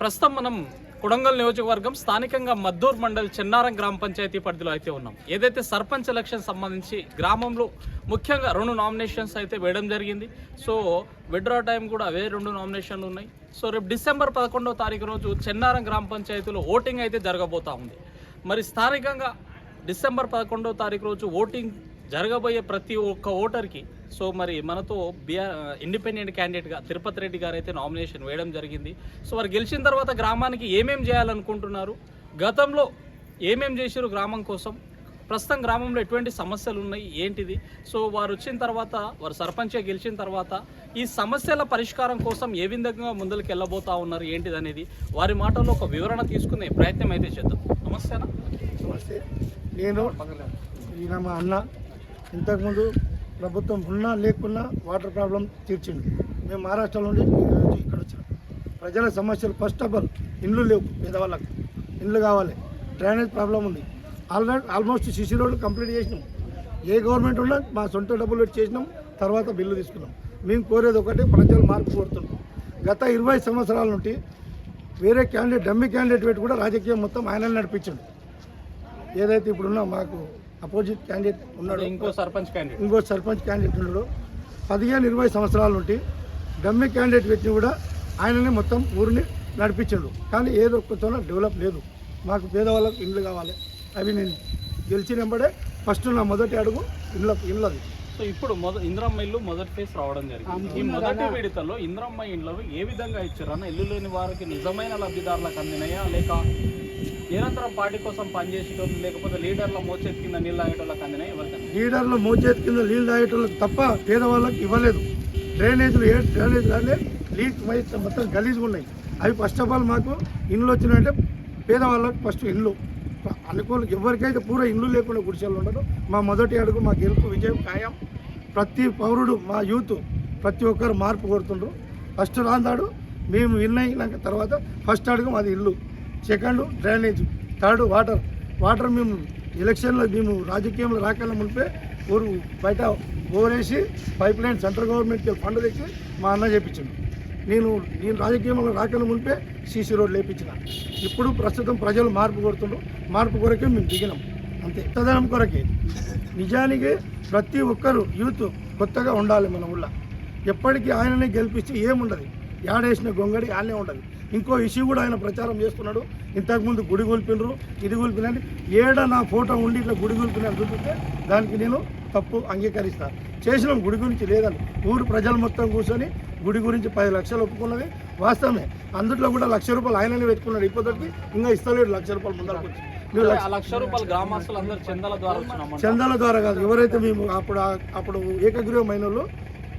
ప్రస్తుతం మనం కొడంగల్ నియోజకవర్గం స్థానికంగా మద్దూర్ మండల్ చెన్నారం గ్రామ పంచాయతీ పరిధిలో అయితే ఉన్నాం. ఏదైతే సర్పంచ్ ఎలక్షన్ సంబంధించి గ్రామంలో ముఖ్యంగా రెండు నామినేషన్స్ అయితే వేయడం జరిగింది. సో విడ్రా టైం కూడా అవే రెండు నామినేషన్లు ఉన్నాయి. సో రేపు డిసెంబర్ పదకొండవ తారీఖు రోజు చెన్నారం గ్రామ పంచాయతీలో ఓటింగ్ అయితే జరగబోతా ఉంది. మరి స్థానికంగా డిసెంబర్ పదకొండవ తారీఖు రోజు ఓటింగ్ జరగబోయే ప్రతి ఒక్క ఓటర్కి సో మరి మనతో బిఆర్ ఇండిపెండెంట్ క్యాండిడేట్గా తిరుపతి రెడ్డి గారు అయితే నామినేషన్ వేయడం జరిగింది. సో వారు గెలిచిన తర్వాత గ్రామానికి ఏమేం చేయాలనుకుంటున్నారు? గతంలో ఏమేం చేశారు గ్రామం కోసం? ప్రస్తుతం గ్రామంలో ఎటువంటి సమస్యలు ఉన్నాయి? ఏంటిది? సో వారు వచ్చిన తర్వాత వారు సర్పంచ్గా గెలిచిన తర్వాత ఈ సమస్యల పరిష్కారం కోసం ఏ విధంగా ముందుకు వెళ్ళబోతా ఉన్నారు? ఏంటిది అనేది వారి మాటల్లో ఒక వివరణ తీసుకునే ప్రయత్నం అయితే చేద్దాం. నమస్తేనా నమస్తే. నేను మా అన్న. ఇంతకుముందు ప్రభుత్వం ఉన్నా లేకున్నా వాటర్ ప్రాబ్లం తీర్చిండు మేము మహారాష్ట్ర నుండి ఇక్కడ వచ్చినాం ప్రజల సమస్యలు ఫస్ట్ ఆఫ్ ఆల్ ఇండ్లు లేవు పేదవాళ్ళకు. ఇండ్లు కావాలి. డ్రైనేజ్ ప్రాబ్లం ఉంది. ఆల్రెడీ ఆల్మోస్ట్ సిసి రోడ్లు కంప్లీట్ చేసినాం. ఏ గవర్నమెంట్ ఉన్నా మా సొంత డబ్బులు చేసినాం. తర్వాత బిల్లు తీసుకున్నాం. మేము కోరేది ఒకటి ప్రజలు మార్పు కోరుతున్నాం గత ఇరవై సంవత్సరాల నుండి వేరే క్యాండిడేట్ డమ్మి క్యాండిడేట్ పెట్టి కూడా రాజకీయం మొత్తం ఆయన నడిపించండు. ఏదైతే ఇప్పుడున్న మాకు అపోజిట్ క్యాండిడేట్ ఉన్నాడు. ఇంకో సర్పంచ్ క్యాండిడేట్. ఇంకో సర్పంచ్ క్యాండిడేట్ ఉన్నాడు. పదిహేను ఇరవై సంవత్సరాల నుండి డమ్మి క్యాండిడేట్ వ్యక్తిని కూడా ఆయననే మొత్తం ఊరిని నడిపించాడు. కానీ ఏదో ఒక్కతోనో డెవలప్ లేదు. మాకు పేదవాళ్ళకి ఇండ్లు కావాలి. అవి నేను గెలిచినప్పుడే ఫస్ట్ నా మొదటి అడుగు ఇళ్ళ ఇళ్ళది సో ఇప్పుడు మొద ఇంద్రమ్మ ఇల్లు మొదటి ఫేస్ రావడం జరిగింది. ఈ మొదటి విడతలో ఇంద్రమ్మ ఇళ్ళు ఏ విధంగా ఇచ్చారు అన్న ఇల్లు లేని వారికి నిజమైన లబ్ధిదారులకు అందినాయా లేక నిరంతరం పార్టీ కోసం పనిచేసేటోళ్ళు లేకపోతే లీడర్ల మోచేతి కింద నీళ్ళు తాగేటోళ్ళకి అందినా ఎవరికన్నా లీడర్ల మోచేతి కింద నీళ్ళు తాగేటోళ్ళకి తప్ప పేదవాళ్ళకి ఇవ్వలేదు. డ్రైనేజీలు ఏ డ్రైనేజ్ కానీ లీక్ మైస్ మొత్తం గలీజ్గా ఉన్నాయి. అవి ఫస్ట్ ఆఫ్ ఆల్ మాకు ఇండ్లు వచ్చినాయంటే పేదవాళ్ళకి ఫస్ట్ ఇండ్లు. అనుకూల ఎవరికైతే పూర ఇండ్లు లేకుండా గుడిసెలు ఉండదు మా మొదటి అడుగు మా గెలుపు విజయం ఖాయం. ప్రతి పౌరుడు మా యూత్ ప్రతి ఒక్కరు మార్పు కోరుతుండ్రు. ఫస్ట్ రాందాడు మేము విన్ అయినాక తర్వాత ఫస్ట్ అడుగు మాది ఇల్లు. Second drainage. Third water. Water మేము ఎలక్షన్లో మేము రాజకీయంలో రాకల మునిపే ఊరు బయట ఓరేసి పైప్ లైన్ సెంట్రల్ గవర్నమెంట్కి ఫండ్ తెచ్చి మా అన్న చేపించిండు. నేను నేను రాజకీయంలో రాకల మునిపే సీసీ రోడ్ లేపించిన ఇప్పుడు ప్రస్తుతం ప్రజలు మార్పు కోరుతుండ్రు. మార్పు కొరకే మేము దిగినాం. అంతే. తదనం కొరకే. నిజానికి ప్రతి ఒక్కరు యూత్ కొత్తగా ఉండాలి మన ఊళ్ళో. ఎప్పటికీ ఆయననే గెలిపిస్తే ఏముండదు. ఏడేసిన గొంగడి ఆయనే ఉండదు ఇంకో ఇష్యూ కూడా ఆయన ప్రచారం చేస్తున్నాడు. ఇంతకుముందు గుడి గొల్పినరు ఇది గొల్పినని ఏడ నా ఫోటో ఉండి ఇట్లా గుడి గొల్పినని చూపిస్తే దానికి నేను తప్పు అంగీకరిస్తాను చేసినాం గుడి గురించి లేదని ఊరు ప్రజలు మొత్తం కూర్చొని గుడి గురించి పది లక్షలు ఒప్పుకున్నది. వాస్తవమే. అందులో కూడా లక్ష రూపాయలు ఆయననే పెట్టుకున్నాడు ఇప్పటికి ఇంకా ఇస్తలేడు లక్ష రూపాయలు ముందరకు వచ్చి. లక్ష రూపాయలు గ్రామస్తులు అందరూ చందాల ద్వారా చందాల ద్వారా కాదు. ఎవరైతే మేము అప్పుడు అప్పుడు ఏకగ్రీవమైన వాళ్ళు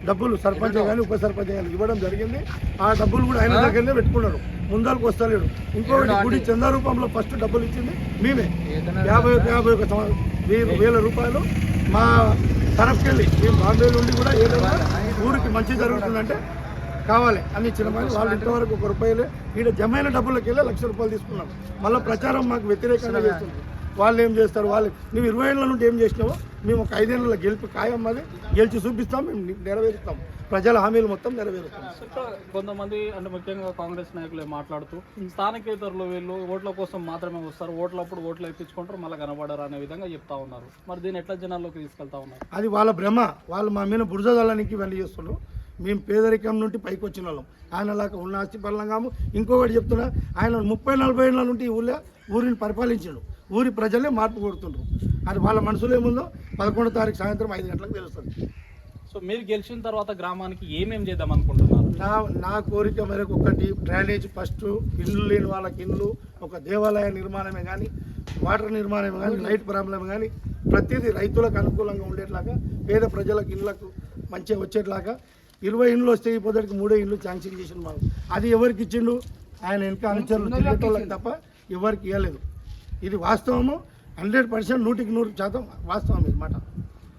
డబ్బులు సర్పంచ్ కానీ ఉప సర్పంచ్ కానీ ఇవ్వడం జరిగింది. ఆ డబ్బులు కూడా ఆయన దగ్గరనే పెట్టుకున్నారు. ముందరకు వస్తలేడు. ఇంకొకటి గుడి చందా రూపంలో ఫస్ట్ డబ్బులు ఇచ్చింది మేమే. యాభై ఒక యాభై ఒక వేల రూపాయలు మా తరఫుకెళ్ళి మేము బాంబే నుండి కూడా ఏదైనా ఊరికి మంచి జరుగుతుందంటే కావాలి. అని ఇచ్చిన మరి వాళ్ళు ఇంతవరకు ఒక రూపాయలు. ఈడ జమైన డబ్బులకి వెళ్ళి లక్ష రూపాయలు తీసుకున్నాం మళ్ళీ ప్రచారం మాకు వ్యతిరేకంగా చేస్తుంది. వాళ్ళు ఏం చేస్తారు? వాళ్ళు నువ్వు ఇరవై ఏళ్ళ నుండి ఏం చేసినావో మేము ఒక ఐదేళ్ళ గెలిపి ఖాయం అది గెలిచి చూపిస్తాం మేము నెరవేరుస్తాం. ప్రజల హామీలు మొత్తం నెరవేరుస్తాం. కొంతమంది అంటే ముఖ్యంగా కాంగ్రెస్ నాయకులు మాట్లాడుతూ స్థానికేతరులు వీళ్ళు ఓట్ల కోసం మాత్రమే వస్తారు. ఓట్లప్పుడు ఓట్లు వేయించుకుంటారు మళ్ళీ కనబడరు అనే విధంగా చెప్తా ఉన్నారు. మరి దీన్ని ఎట్లా జనాల్లోకి తీసుకెళ్తా ఉన్నారు? అది వాళ్ళ భ్రమ. వాళ్ళు మా మీద బురదలానికి ఇవన్నీ చేస్తున్నారు మేము పేదరికం నుండి పైకి వచ్చిన వాళ్ళం. ఆయనలాగా ఉన్న ఆస్తి పరంగాము ఇంకొకటి చెప్తున్నా ఆయన ముప్పై నలభై ఏళ్ళ నుండి ఊళ్ళో ఊరిని పరిపాలించాడు. ఊరి ప్రజలే మార్పు కొడుతుండ్రు అది వాళ్ళ మనసులో ఏముందో పదకొండో తారీఖు సాయంత్రం ఐదు గంటలకు తెలుస్తుంది. సో మీరు గెలిచిన తర్వాత గ్రామానికి ఏమేం చేద్దాం అనుకుంటున్నారు? నా నా కోరిక మేరకు ఒకటి డ్రైనేజ్ ఫస్ట్ ఇల్లు లేని వాళ్ళకి ఇల్లు ఒక దేవాలయ నిర్మాణమే కానీ వాటర్ నిర్మాణమే కానీ లైట్ ప్రాబ్లం కానీ ప్రతిదీ రైతులకు అనుకూలంగా ఉండేట్లాగా పేద ప్రజలకు ఇళ్ళకు మంచిగా వచ్చేట్లాగా ఇరవై ఇండ్లు వస్తే ఈ పొద్దుటికి మూడే ఇండ్లు శాంక్షన్ చేసిన మాకు. అది ఎవరికి ఇచ్చిండు? ఆయన వెనక అనుచరులు తిరిగేటోళ్ళకి తప్ప ఎవరికి ఇవ్వలేదు ఇది వాస్తవము? హండ్రెడ్ పర్సెంట్ నూటికి నూరు శాతం వాస్తవం ఇది మాట.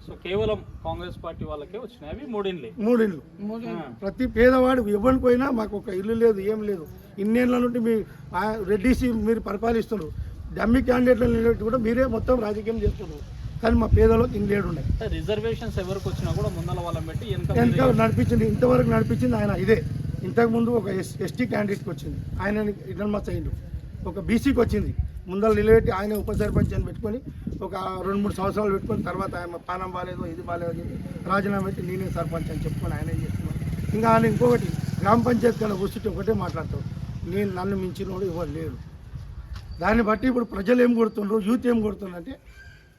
సో కేవలం కాంగ్రెస్ పార్టీ వాళ్ళకే వచ్చినాయి అవి మూడిండ్లే మూడు ఇండ్లు ప్రతి పేదవాడు ఎవరికి పోయినా మాకు ఒక ఇల్లు లేదు ఏం లేదు. ఇన్నేళ్ళ నుండి మీ రెడ్డిసి మీరు పరిపాలిస్తున్నారు. డమ్మి క్యాండిడేట్లు నిలబెట్టి కూడా మీరే మొత్తం రాజకీయం చేస్తున్నారు. కానీ మా పేదలకు ఇంగ్లేడు ఉన్నాయి. రిజర్వేషన్స్ ఎవరికి వచ్చినా కూడా ముందల వాళ్ళని పెట్టి వెనక నడిపించింది ఇంతవరకు నడిపించింది ఆయన ఇదే. ఇంతకుముందు ఒక ఎస్ ఎస్టీ క్యాండిడేట్కి వచ్చింది. ఆయన ఇడన్మస్ అయిండు. ఒక బీసీకి వచ్చింది. ముందర నిలబెట్టి ఆయన ఉప సర్పంచ్ అని పెట్టుకొని ఒక రెండు మూడు సంవత్సరాలు పెట్టుకొని తర్వాత ఆయన పానం బాగాలేదు ఇది బాగాలేదు అని రాజీనామా పెట్టి నేనే సర్పంచ్ అని చెప్పుకొని ఆయన ఏం ఇంకా ఆయన ఇంకొకటి గ్రామ పంచాయతీ కన్నా కూర్చుంటే ఒకటే మాట్లాడతాడు. నేను నన్ను మించినోడు ఎవరు లేడు దాన్ని బట్టి ఇప్పుడు ప్రజలు ఏం కొడుతుండ్రు యూత్ ఏం కొడుతుందంటే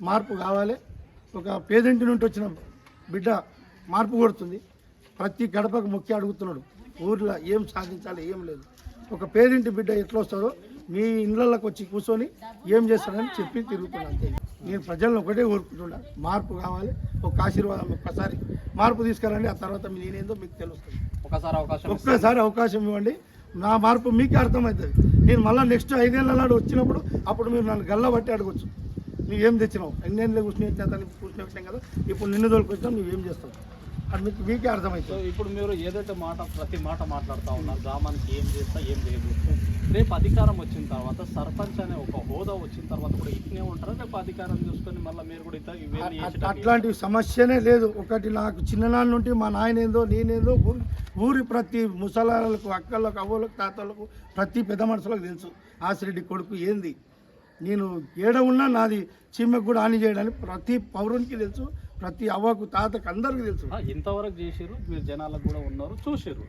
మార్పు కావాలి. ఒక పేదింటి నుండి వచ్చిన బిడ్డ మార్పు కొడుతుంది. ప్రతి గడపకు మొక్కి అడుగుతున్నాడు. ఊర్లో ఏం సాధించాలి ఏం లేదు. ఒక పేదింటి బిడ్డ ఎట్లా వస్తాడో మీ ఇళ్ళకి వచ్చి కూర్చొని ఏం చేస్తాడని చెప్పి తిరుగుతున్నాను. అంతే నేను ప్రజలను ఒకటే కోరుకుంటున్నా. మార్పు కావాలి. ఒక ఆశీర్వాదం ఒక్కసారి మార్పు తీసుకురండి. ఆ తర్వాత మీ నేనేందో మీకు తెలుస్తుంది. ఒకసారి అవకాశం ఒక్కసారి అవకాశం ఇవ్వండి. నా మార్పు మీకే అర్థమవుతుంది. నేను మళ్ళీ నెక్స్ట్ ఐదేళ్ళ నాడు వచ్చినప్పుడు అప్పుడు మీరు నన్ను గల్ల బట్టి అడగొచ్చు. నువ్వేం తెచ్చినావు? ఎన్నేళ్ళు కూర్చుని అతను కూర్చుని వచ్చాం కదా. ఇప్పుడు నిన్ను తోలుకొచ్చినావు నువ్వేం చేస్తావు? అది మీకు మీకే సో అర్థమవుతుంది ఇప్పుడు మీరు ఏదైతే మాట ప్రతి మాట మాట్లాడుతూ ఉన్నారు గ్రామానికి ఏం చేస్తా ఏం చేయబోతుంది రేపు అధికారం వచ్చిన తర్వాత సర్పంచ్ అనే ఒక హోదా వచ్చిన తర్వాత కూడా ఇట్నే ఉంటారా? రేపు అధికారం చూసుకొని మళ్ళీ మీరు కూడా చేసేటప్పుడు అట్లాంటి సమస్యనే లేదు. ఒకటి నాకు చిన్ననాటి నుండి మా నాయనేందో నేనేందో ఊరి ఊరి ప్రతి ముసలాలకు అక్కలకు అవ్వలకు తాతలకు ప్రతి పెద్ద మనుషులకు తెలుసు. ఆసిరెడ్డి కొడుకు ఏంది? నేను ఏడ ఉన్నా నాది చీమకు కూడా హాని చేయడానికి ప్రతి పౌరునికి తెలుసు. ప్రతి అవ్వకు తాతకు అందరికీ తెలుసు. ఇంతవరకు చేసిర్రు మీరు జనాలకు కూడా ఉన్నారు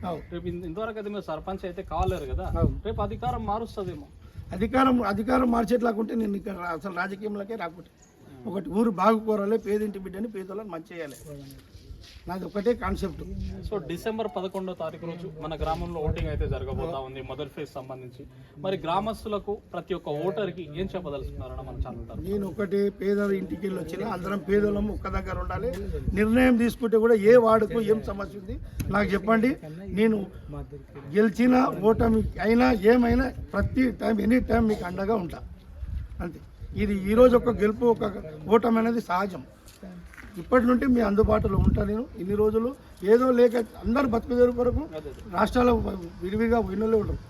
అవును. రేపు ఇంత- ఇంతవరకు అయితే మీరు సర్పంచ్ అయితే కాలేరు కదా. రేపు అధికారం మారుస్తుందేమో. అధికారం అధికారం మార్చేట్లాకుంటే నేను ఇక్కడ అసలు రాజకీయంలోకే రాకుంటే. ఒకటి ఊరు బాగుకోరాలి పేదింటి బిడ్డని పేదలను మంచి చేయాలి నాది ఒకటే కాన్సెప్ట్ సో డిసెంబర్ పదకొండో తారీఖు రోజు మన గ్రామంలో ఓటింగ్ అయితే జరగబోతా ఉంది మొదటి ఫేజ్ సంబంధించి. మరి గ్రామస్తులకు ప్రతి ఒక్క ఓటర్కి ఏం చెప్పదలుచుకున్నారని మన ఛానల్ నేను ఒకటి పేదల ఇంటికి వెళ్ళి వచ్చిన అందరం పేదలం ఒక్క దగ్గర ఉండాలి. నిర్ణయం తీసుకుంటే కూడా ఏ వార్డుకు ఏం సమస్య ఉంది నాకు చెప్పండి. నేను గెలిచిన ఓటమి అయినా ఏమైనా ప్రతి టైం ఎనీ టైం మీకు అండగా ఉంటా. అంతే. ఇది ఈరోజు ఒక గెలుపు ఒక ఓటమి అనేది సహజం. ఇప్పటి నుండి మీ అందుబాటులో ఉంటా నేను. ఇన్ని రోజులు ఏదో లేక అందరు బతుకుదేరు కొరకు రాష్ట్రాల విడివిగా విన్నలే ఉంటారు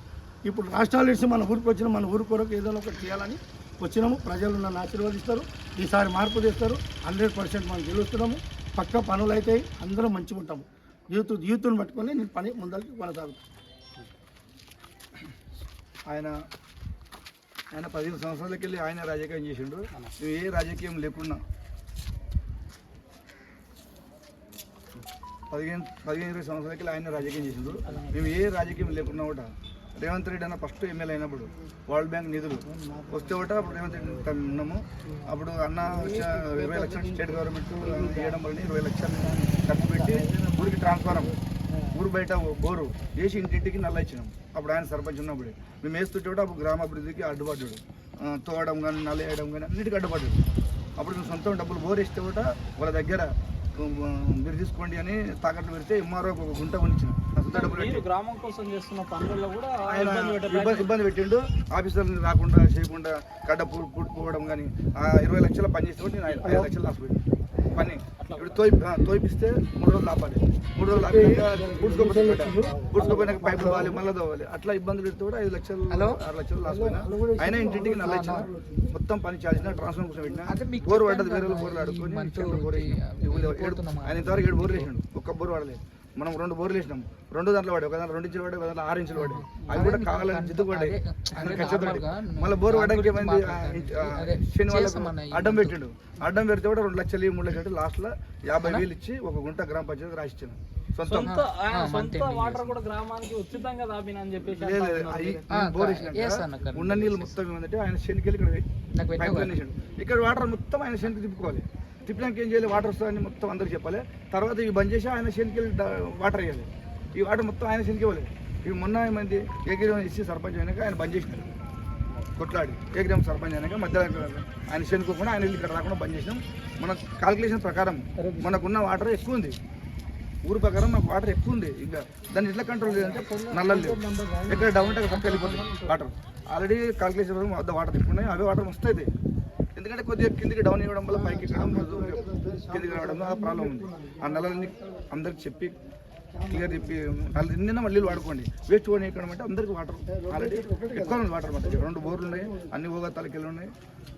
ఇప్పుడు రాష్ట్రాలు ఇచ్చి మన ఊరికి వచ్చిన మన ఊరి కొరకు ఏదైనా ఒకటి చేయాలని వచ్చినాము. ప్రజలు నన్ను ఆశీర్వదిస్తారు. ఈసారి మార్పు తెస్తారు. హండ్రెడ్ పర్సెంట్ మనం గెలుస్తున్నాము. పక్క పనులు అవుతాయి అందరం మంచిగా ఉంటాము. యూత్ యూత్ని పట్టుకొని నేను పని ముందరికి కొనసాగుతాను. ఆయన ఆయన పదిహేను సంవత్సరాలకి వెళ్ళి ఆయన రాజకీయం చేసిండు. ఏ రాజకీయం లేకున్నా పదిహేను పదిహేను ఇరవై సంవత్సరాలకి ఆయన రాజకీయం చేసిండు. మేము ఏ రాజకీయం లేకున్నా కూడా రేవంత్ రెడ్డి అన్న ఫస్ట్ ఎమ్మెల్యే అయినప్పుడు వరల్డ్ బ్యాంక్ నిధులు వస్తే ఒకట అప్పుడు రేవంత్ రెడ్డి ఉన్నాము. అప్పుడు అన్న ఇరవై లక్షలు స్టేట్ గవర్నమెంట్ వేయడం వల్ల ఇరవై లక్షలు ఖర్చు పెట్టి ఊరికి ట్రాన్స్ఫారం ఊరు బయట బోరు వేసి ఇంటింటికి నల్ల ఇచ్చినాం. అప్పుడు ఆయన సర్పంచ్ ఉన్నప్పుడు. మేము వేస్తుంటే కూడా అప్పుడు గ్రామాభివృద్ధికి అడ్డుపడ్డాడు. తోవడం కానీ నల్ల వేయడం కానీ అన్నిటికీ అడ్డుపడ్డాడు. అప్పుడు మేము సొంతం డబ్బులు బోర్ వేస్తే కూడా వాళ్ళ దగ్గర మీరు తీసుకోండి అని తాకట్టు పెడితే ఎంఆర్ఓ ఒక గుంట కొనిచ్చిన. నా సొంత డబ్బులు పెట్టి. మీరు గ్రామం కోసం చేస్తున్న పనులలో కూడా ఆయన ఇబ్బంది పెట్టే ఇబ్బంది ఇబ్బంది పెట్టిండు. ఆఫీసర్ని రాకుండా చేయకుండా గడ్డ పూ పుట్టుకోవడం కానీ ఆ ఇరవై లక్షల పని చేస్తే నేను. ఐదు లక్షలు లాసిపోయింది పని. ఇప్పుడు తోయి తోయిపిస్తే మూడు రోజులు ఆపాలి. మూడు రోజులు ఆపి గుడ్చుకోపోయినా గుడ్చుకోపోయినాక పైపులు పోవాలి మళ్ళీ తోవాలి. అట్లా ఇబ్బంది పెడితే కూడా ఐదు లక్షలు ఆరు లక్షలు లాసిపోయినా అయినా ఇంటింటికి నల్ల ఇచ్చిన. మొత్తం పని చేసిన ట్రాన్స్ఫర్ కోసం పెట్టిన. బోర్ పడ్డది వేరే బోర్లు ఆడుకొని ఆయన ఇంతవరకు ఏడు బోర్లు వేసినాడు ఒక్క బోర్ వాడలేదు. మనం రెండు బోర్లు వేసినాం. రెండు దాంట్లో పడే ఒక దాంట్లో రెండు ఇంచులు పడే ఒక దాంట్లో ఆరు ఇంచులు పడే అవి కూడా కావాలని జిద్దు ఖచ్చితంగా మళ్ళీ బోర్ పడడానికి ఏమైంది? శని అడ్డం పెట్టిండు అడ్డం పెడితే కూడా రెండు లక్షలు మూడు లక్షలు లాస్ట్లో యాభై వేలు ఇచ్చి ఒక గుంట గ్రామ పంచాయతీ రాసిచ్చాను. ఉన్న నీళ్ళు మొత్తం ఏమంటే ఆయన శనికి. ఇక్కడ వాటర్ మొత్తం ఆయన శనికి తిప్పుకోవాలి. తిప్పడానికి ఏం చేయాలి? వాటర్ వస్తుందని మొత్తం అందరికి చెప్పాలి. తర్వాత ఇవి బంద్ చేసి ఆయన శనికి వాటర్ వేయాలి. ఈ వాటర్ మొత్తం ఆయన శనికి ఇవ్వాలి. ఇవి మొన్న మంది ఏకగ్రం ఇచ్చి సర్పంచ్ అయినాక ఆయన బంద్ చేసినారు. కొట్లాడి. ఏకగ్రం సర్పంచ్ అయినాక మధ్యలో ఆయన చేనుకోకుండా ఆయన వెళ్ళి ఇక్కడ రాకుండా బంద్ చేసినాం. మన కాల్కులేషన్ ప్రకారం మనకున్న వాటర్ ఎక్కువ ఉంది. ఊరు ప్రకారం మాకు వాటర్ ఎక్కువ ఉంది. ఇంకా దాన్ని ఎట్లా కంట్రోల్ చేయాలంటే నల్లలు లేవు. ఎక్కడ డౌన్ ఉంటే పక్క వెళ్ళిపోతుంది వాటర్ ఆల్రెడీ కాల్కులేషన్ వద్ద వాటర్ ఎక్కువ ఉన్నాయి. అవే వాటర్ వస్తాయి. ఎందుకంటే కొద్దిగా కిందికి డౌన్ ఇవ్వడం వల్ల పైకి ఎక్కడం లేదు కిందికి రావడం వల్ల ప్రాబ్లం ఉంది. ఆ నల్లల్ని అందరికి చెప్పి క్లియర్ చెప్పి వాళ్ళు నిన్న మళ్ళీ వాడుకోండి. వేస్ట్ కూడా ఎక్కడ అంటే అందరికి వాటర్ ఆల్రెడీ ఎక్కువ ఉంది వాటర్ మాకు రెండు బోర్లు ఉన్నాయి అన్ని భూగతాలకి వెళ్ళి ఉన్నాయి.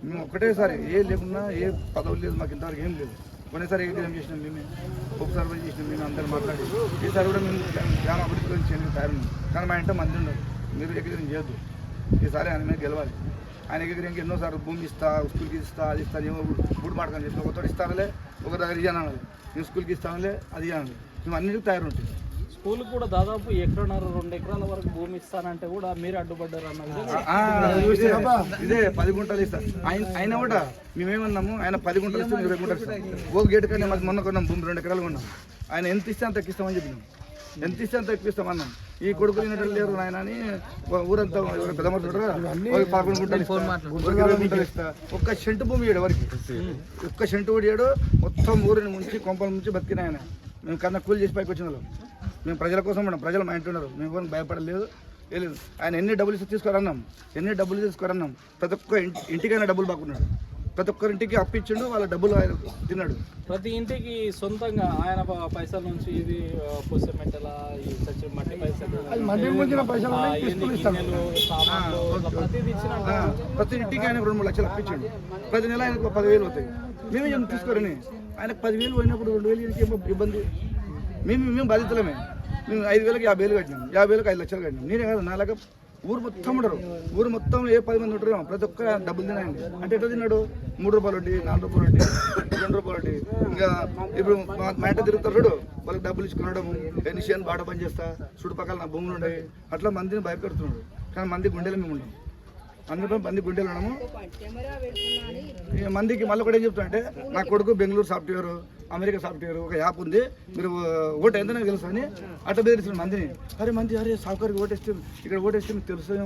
మేము ఒకటేసారి ఏ లేకున్నా ఏ పదవులు లేదు మాకు ఇంతవరకు ఏం లేదు. కొన్నిసారి ఏటీఎం చేసినాం మేమే ఉప పని చేసినాం మేము అందరూ మాట్లాడి. ఈసారి కూడా మేము గ్రామ అభివృద్ధి గురించి చేయడానికి తయారు కానీ మా ఇంట్లో మంది ఉన్నారు. మీరు ఎగ్రీం చేయొద్దు. ఈసారి ఆయన మీద గెలవాలి. ఆయన దగ్గర ఇంకా ఎన్నోసార్లు భూమి ఇస్తా స్కూల్కి ఇస్తా అది ఇస్తా ఏమో బుడి మాటకని చెప్పి ఒకతో ఇస్తానులే ఒక దగ్గర ఇయ్యాను నేను స్కూల్కి ఇస్తానులే అది ఇయ్యాను మేము అన్నిటికీ తయారు ఉంటుంది స్కూల్ కూడా దాదాపు ఎకరన్నర రెండు ఎకరాల వరకు భూమి ఇస్తానంటే కూడా మీరు అడ్డుపడ్డారు అన్న ఇదే, పది గుంటలు ఇస్తా. ఆయన ఆయన కూడా మేమేమన్నాము ఆయన పది గుంటలు ఇస్తాం ఇరవై గుంటలు ఇస్తాం. ఓ గేట్ కానీ మాకు మొన్న కొన్నాం భూమి రెండు ఎకరాలు కొన్నాం. ఆయన ఎంత ఇస్తే అంత ఎక్కిస్తామని చెప్పినాం. ఎంత ఇస్తే అంత ఎక్కిస్తామన్నాం ఈ కొడుకులు అయినట్టు లేరు నాయన అని ఊరంతా పెద్ద పదకొండు గుంటలు ఇస్తా, ఒక్క సెంటు భూమి ఇయ్యాడు ఎవరికి ఒక్క సెంటు కూడా ఇయ్యాడు మొత్తం ఊరిని ముంచి కొంపల ముంచి బతికిన ఆయన. మేము కన్నా కూలి చేసి పైకి వచ్చిన వాళ్ళం. మేము ప్రజల కోసం ఉన్నాం. ప్రజలు మా ఇంటి ఉన్నారు. మేము ఎవరిని భయపడలేదు. లేదు. ఆయన ఎన్ని డబ్బులు ఇస్తే తీసుకోరన్నాం ఎన్ని డబ్బులు తీసుకోరన్నాం ప్రతి ఒక్క ఇంటి ఇంటికైనా డబ్బులు బాగున్నాడు. ప్రతి ఒక్కరింటికి అప్పించిండు వాళ్ళ డబ్బులు ఆయన తిన్నాడు. ప్రతి ఇంటికి సొంతంగా ఆయన పైసల నుంచి ఇది మట్టి పైసలు ప్రతి ఇంటికి ఆయన రెండు మూడు లక్షలు అప్పించాడు ప్రతి నెల ఆయనకు పదివేలు అవుతాయి. మేమే ఏం తీసుకోరని. ఆయనకు పదివేలు పోయినప్పుడు రెండు వేలు ఏమో ఇబ్బంది. మేము మేము బాధితులమే. మేము ఐదు వేలకు యాభై వేలు కట్టినాం. యాభై వేలకు ఐదు లక్షలు కట్టినాం. నేనే కాదు నాలాగా ఊరు మొత్తం ఉండరు ఊరు మొత్తం ఏ పది మంది ఉంటారు ప్రతి ఒక్క డబ్బులు తినాయండి అంటే ఎట్లా తిన్నాడు? మూడు రూపాయలు వడ్డీ నాలుగు రూపాయలు వడ్డీ రెండు రూపాయలు వడ్డీ ఇంకా ఇప్పుడు మా ఇంట తిరుగుతారు చూడు వాళ్ళకి డబ్బులు ఇచ్చుకునడం ఎనిషియన్ బాట పని చేస్తా చుట్టుపక్కల నా భూములు ఉన్నాయి అట్లా మందిని భయపెడుతున్నాడు. కానీ మంది గుండెలు మేము ఉన్నాం. అందులో మంది గుండెలు ఉన్నాము. మందికి మళ్ళీ కూడా ఏం చెప్తా అంటే నా కొడుకు బెంగళూరు సాఫ్ట్వేర్ అమెరికా సాఫ్ట్వేర్ ఒక యాప్ ఉంది. మీరు ఓటు ఎంత నాకు తెలుసు అని అట్లా బెదిరిస్తున్నారు మందిని అరే మంది అరే సాఫ్ట్వేర్కి ఓటేస్తే ఇక్కడ ఓటేస్తే మీకు తెలుసు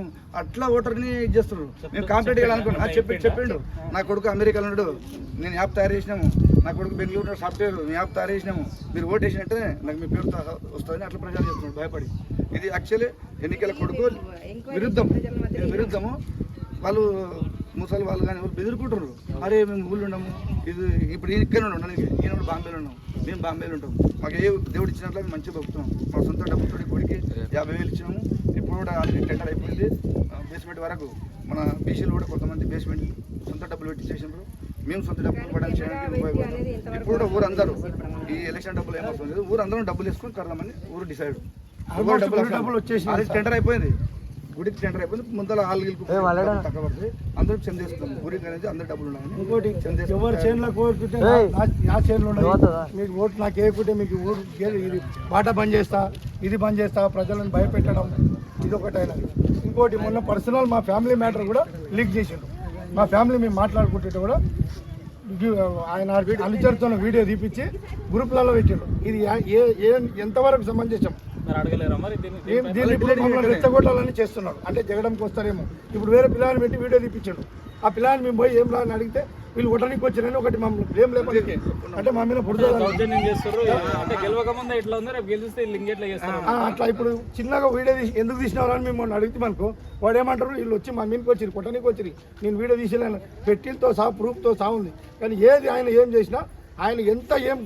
అట్లా ఓటర్ని ఇది చేస్తున్నారు. మేము కాంప్లీట్ చేయాలనుకున్నాం ఆ, చెప్పి చెప్పిండు. నా కొడుకు అమెరికాలో ఉన్నాడు. నేను యాప్ తయారు చేసినాము. నా కొడుకు బెంగళూరు సాఫ్ట్వేర్ మేము యాప్ తయారు చేసినాము. మీరు ఓటు వేసినట్టే నాకు మీ పేరు వస్తుందని అట్లా ప్రచారం చేస్తున్నాడు. భయపడి. ఇది యాక్చువల్లీ ఎన్నికల కొడుకు విరుద్ధం. విరుద్ధము. వాళ్ళు ముసలి వాళ్ళు కానీ వాళ్ళు బెదిరుకుంటారు. అరే మేము ఊళ్ళో ఉన్నాము. ఇది ఇప్పుడు ఈయన ఇక్కడ ఉన్నాం ఈయన కూడా బాంబేలో ఉన్నాం మేము బాంబేలో ఉంటాం. మాకు ఏ దేవుడు ఇచ్చినట్లు మేము మంచిగా బతుకుతాం. మా సొంత డబ్బుతో గుడికి యాభై వేలు ఇచ్చినాము. ఇప్పుడు కూడా ఆల్రెడీ టెండర్ అయిపోయింది. బేస్మెంట్ వరకు మన బీసీలు కూడా కొంతమంది బేస్మెంట్ సొంత డబ్బులు పెట్టి చేసినారు. మేము సొంత డబ్బులు పడాలి చేయడానికి ఉపయోగపడతాం ఇప్పుడు కూడా ఊరు అందరూ ఈ ఎలక్షన్ డబ్బులు ఏమవుతుంది ఊరు అందరం డబ్బులు వేసుకొని కడదామని ఊరు డిసైడ్ డబ్బులు ఆల్రెడీ టెండర్ అయిపోయింది. గుడికి టెండర్ అయిపోయింది. ముందర ఆలుగిలకు తక్కువ పడుతుంది అందరూ చెందేస్తున్నాం గుడికి అనేది అందరు డబ్బులు ఉన్నాయని ఇంకోటి. ఎవరు చేనులో కోరుకుంటే నా చేనులు ఉన్నాయి మీకు ఓటు నాకు వేయకుంటే మీకు ఇది బాట బంద్ చేస్తా ఇది బంద్ చేస్తా ప్రజలను భయపెట్టడం. ఇది ఒకటైనా ఇంకోటి మొన్న పర్సనల్ మా ఫ్యామిలీ మ్యాటర్ కూడా లీక్ చేసిండు. మా ఫ్యామిలీ మేము మాట్లాడుకుంటుంటే కూడా ఆయన అనుచరుతో వీడియో తీపిచ్చి గ్రూప్లలో పెట్టిండు. ఇది ఏ- ఎంతవరకు మరి దీన్ని ఏం దీన్ని ఇప్పుడు మమ్మల్ని రెచ్చగొట్టాలని చేస్తున్నాడు అంటే జగడంకి వస్తారేమో ఇప్పుడు వేరే పిల్లని పెట్టి వీడియో తీపించాడు ఆ పిల్లని మేము పోయి ఏం రా అని అడిగితే వీళ్ళు కొట్టడానికి వచ్చిరని ఒకటి మమ్మల్ని బ్లేమ్ లేపడానికి అంటే మా మీద ఆ, అట్లా ఇప్పుడు చిన్నగా వీడియో తీసి ఎందుకు తీసినావు అని మిమ్మల్ని అడిగితే మనకు వాడు ఏమంటారు? వీళ్ళు వచ్చి మా మీదకి వచ్చిరు కొట్టడానికి వచ్చిరు నేను వీడియో తీసేలేను పెట్టిలతో సహా ప్రూఫ్తో సహా ఉంది. కానీ ఏది ఆయన ఏం చేసినా ఆయన ఎంత ఏం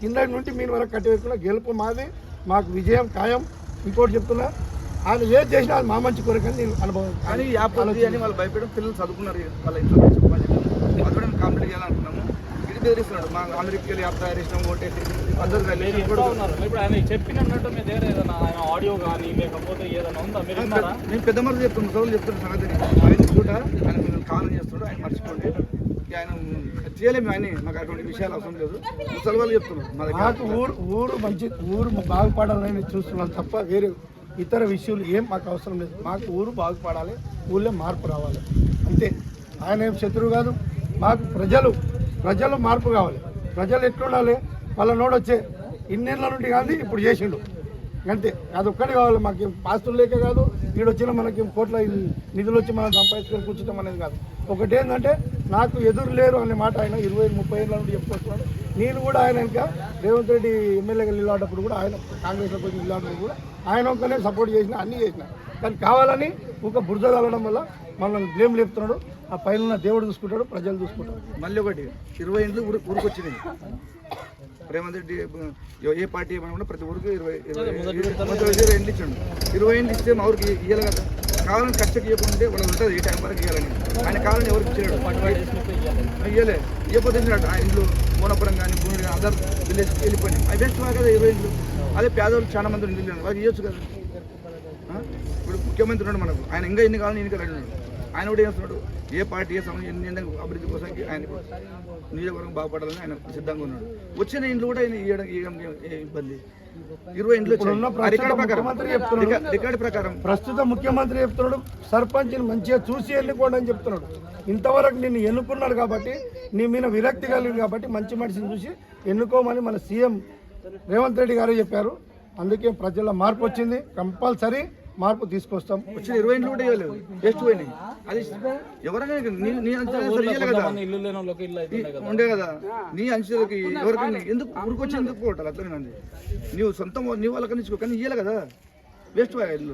కింద నుండి మీన్ వరకు కట్టివేసుకున్నా గెలుపు మాది. మాకు విజయం ఖాయం. ఇంకోటి చెప్తున్నా ఆయన ఏది చేసినా అది మా మంచి కొరకని నేను అనుభవం కానీ యాప్ ఉంది అని వాళ్ళు భయపడడం పిల్లలు చదువుకున్నారు వాళ్ళ ఇంట్లో చెప్పాలి అది కూడా మేము కంప్లీట్ చేయాలనుకున్నాము ఇది బెదిరిస్తున్నాడు. మా యాప్ తయారు చేసినాం ఓటేసి ఇప్పుడు ఆయన చెప్పినట్టు మీ దగ్గర ఏదైనా ఆయన ఆడియో కానీ లేకపోతే ఏదైనా ఉందా? మీరు నేను పెద్ద మనుషులు చెప్తున్నాను సోదరులు చెప్తున్న సంగతి ఆయన చూడ ఆయన కాలం చేస్తున్నాడు ఆయన మర్చిపోండి. ఆయన చేయలేము అని మాకు అటువంటి విషయాలు అవసరం లేదు. ముసలి చెప్తున్నాం మాకు ఊరు ఊరు మంచి ఊరు బాగుపడాలని చూస్తున్నాం తప్ప వేరే ఇతర విషయాలు ఏం మాకు అవసరం లేదు. మాకు ఊరు బాగుపడాలి ఊళ్ళో మార్పు రావాలి. అంతే. ఆయన ఏం శత్రువు కాదు. మాకు ప్రజలు ప్రజలు మార్పు కావాలి. ప్రజలు ఎట్లుండాలి? వాళ్ళ నోడొచ్చే ఇన్నేళ్ళ నుండి కానీ ఇప్పుడు చేసిండు. అంతే. అది ఒక్కటి కావాలి. మాకు ఆస్తులు లేక కాదు. వీడు వచ్చిన మనకి కోట్ల నిధులు వచ్చి మనం సంపాదించుకొని కూర్చుంటాం అనేది కాదు. ఒకటి ఏంటంటే నాకు ఎదురు లేరు అనే మాట ఆయన ఇరవై ముప్పై ఏళ్ళ నుండి చెప్పుకొస్తున్నాడు. నేను కూడా ఆయన ఇంకా రేవంత్ రెడ్డి ఎమ్మెల్యేగా నిలబడ్డప్పుడు కూడా ఆయన కాంగ్రెస్లోకి వచ్చి నిలబడినప్పుడు కూడా ఆయన ఒక్కనే సపోర్ట్ చేసిన అన్నీ చేసిన. కానీ కావాలని ఒక బురద తగలడం వల్ల మనల్ని బ్లేమ్ లేపుతున్నాడు. ఆ పైన దేవుడు చూసుకుంటాడు ప్రజలు చూసుకుంటారు. మళ్ళీ ఒకటి ఇరవై ఇండ్లు ఊరు ఊరికి వచ్చినాయి రేవంత్ రెడ్డి ఏ- పార్టీ ఏమన్నా ప్రతి ఊరికి ఇరవై ఇరవై ఇండ్లు ఇచ్చాడు. ఇరవై ఇండ్లు ఇస్తే మా ఊరికి ఇయ్యాలి కదా కావాలని ఖర్చు చేయకుంటే వాళ్ళు ఉంటుంది ఈ టైం వరకు ఇవ్వాలని. ఆయన కావాలని ఎవరికి ఇచ్చినాడు ఇవ్వలే ఇవ్వకపోతే ఏంటంటే ఆ ఇంట్లో మోనపురం కానీ భూమి కానీ అదర్ విలేజ్ వెళ్ళిపోయింది అది బెస్ట్ కదా ఇరవై ఇంట్లో అదే పేదవాళ్ళు చాలా మంది ఇంట్లో వాళ్ళు ఇవ్వచ్చు కదా. ఇప్పుడు ముఖ్యమంత్రి ఉన్నాడు మనకు. ఆయన ఇంకా ఎన్ని కావాలని ఎన్నికలు అడిగినాడు. ఆయన కూడా చేస్తున్నాడు? ఏ పార్టీ ఏ సమయం ఎన్ని అభివృద్ధి కోసం ఆయన నియోజకవర్గం బాగుపడాలని ఆయన సిద్ధంగా ఉన్నాడు. వచ్చిన ఇంట్లో కూడా ఆయన ఇవ్వడం ఇవ్వడం ఇబ్బంది. ఇరవై రికార్డు ప్రకారం. ప్రస్తుత ముఖ్యమంత్రి చెప్తున్నాడు సర్పంచ్ని మంచిగా చూసి ఎన్నుకోండి అని చెప్తున్నాడు. ఇంతవరకు నిన్ను ఎన్నుకున్నాడు కాబట్టి నీ మీద విరక్తి కలిగింది కాబట్టి మంచి మనిషిని చూసి ఎన్నుకోమని మన సీఎం రేవంత్ రెడ్డి గారు చెప్పారు. అందుకే ప్రజల మార్పు వచ్చింది. కంపల్సరీ మార్పు తీసుకొస్తాం. వచ్చిన ఇరవై ఇంట్లో కూడా ఇవ్వలేదు. వేస్ట్ పోయినాయి. అది ఎవరైనా నీ అంచనా కదా. ఉండే కదా. నీ అంచనాలకి ఎవరికైనా ఎందుకు ఊరికొచ్చి ఎందుకు పోవటాలు అట్లనే నీవు సొంతం నీ వాళ్ళకని ఇచ్చుకో కానీ ఇయ్యాలి కదా. వేస్ట్ ఇల్లు.